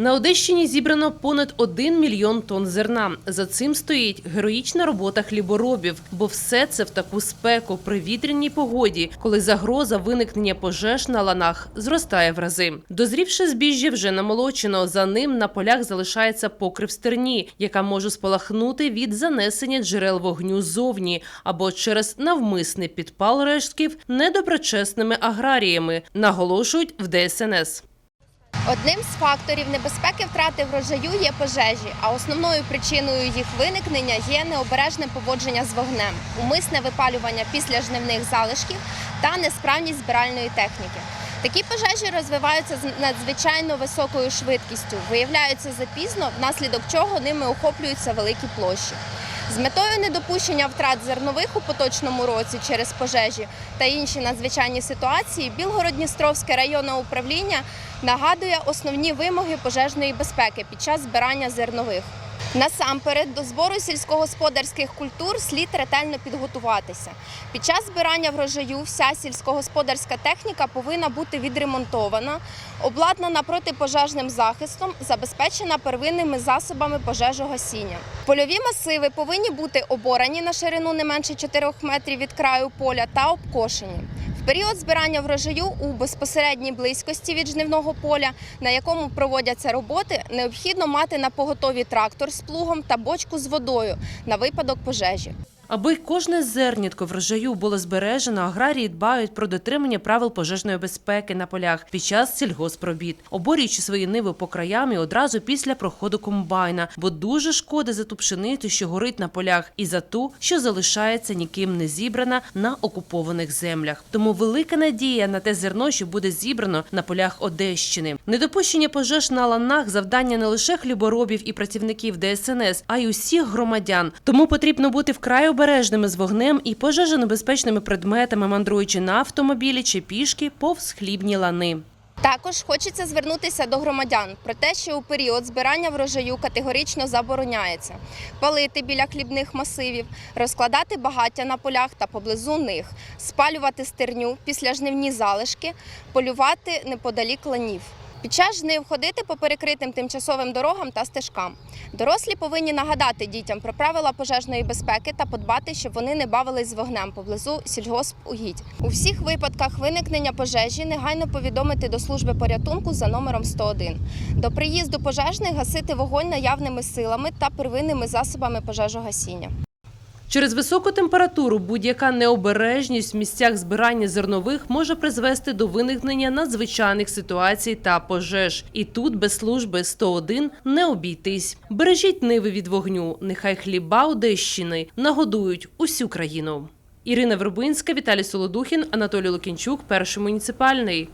На Одещині зібрано понад 1 мільйон тонн зерна. За цим стоїть героїчна робота хліборобів, бо все це в таку спеку при вітряній погоді, коли загроза виникнення пожеж на ланах зростає в рази. Дозрівши збіжжя вже намолочено. За ним на полях залишається покрив стерні, яка може спалахнути від занесення джерел вогню зовні або через навмисний підпал рештків недоброчесними аграріями, наголошують в ДСНС. Одним з факторів небезпеки втрати врожаю є пожежі, а основною причиною їх виникнення є необережне поводження з вогнем, умисне випалювання після жнивних залишків та несправність збиральної техніки. Такі пожежі розвиваються з надзвичайно високою швидкістю, виявляються запізно, внаслідок чого ними охоплюються великі площі. З метою недопущення втрат зернових у поточному році через пожежі та інші надзвичайні ситуації Білгород-Дністровське районне управління нагадує основні вимоги пожежної безпеки під час збирання зернових. Насамперед до збору сільськогосподарських культур слід ретельно підготуватися. Під час збирання врожаю вся сільськогосподарська техніка повинна бути відремонтована, обладнана протипожежним захистом, забезпечена первинними засобами пожежогасіння. Польові масиви повинні бути оборані на ширину не менше 4 метрів від краю поля та обкошені. Період збирання врожаю у безпосередній близькості від жнивного поля, на якому проводяться роботи, необхідно мати на поготові трактор з плугом та бочку з водою на випадок пожежі. Аби кожне зернятко врожаю було збережено, аграрії дбають про дотримання правил пожежної безпеки на полях під час сільгоспробіт, оборюючи свої ниви по краям і одразу після проходу комбайна, бо дуже шкода за ту пшеницю, що горить на полях, і за ту, що залишається ніким не зібрана на окупованих землях. Тому велика надія на те зерно, що буде зібрано на полях Одещини. Недопущення пожеж на ланах завдання не лише хліборобів і працівників ДСНС, а й усіх громадян. Тому потрібно бути вкрай обережними з вогнем і пожежонебезпечними предметами, мандруючи на автомобілі чи пішки повз хлібні лани. Також хочеться звернутися до громадян про те, що у період збирання врожаю категорично забороняється палити біля хлібних масивів, розкладати багаття на полях та поблизу них, спалювати стерню після жнивні залишки, полювати неподалік ланів. Під час жнив ходити по перекритим тимчасовим дорогам та стежкам. Дорослі повинні нагадати дітям про правила пожежної безпеки та подбати, щоб вони не бавились з вогнем поблизу сільгоспугідь. У всіх випадках виникнення пожежі негайно повідомити до служби порятунку за номером 101. До приїзду пожежних гасити вогонь наявними силами та первинними засобами пожежогасіння. Через високу температуру будь-яка необережність в місцях збирання зернових може призвести до виникнення надзвичайних ситуацій та пожеж. І тут без служби 101 не обійтись. Бережіть ниви від вогню. Нехай хліба Одещини нагодують усю країну. Ірина Вербинська, Віталій Солодухін, Анатолій Лукінчук, перший муніципальний.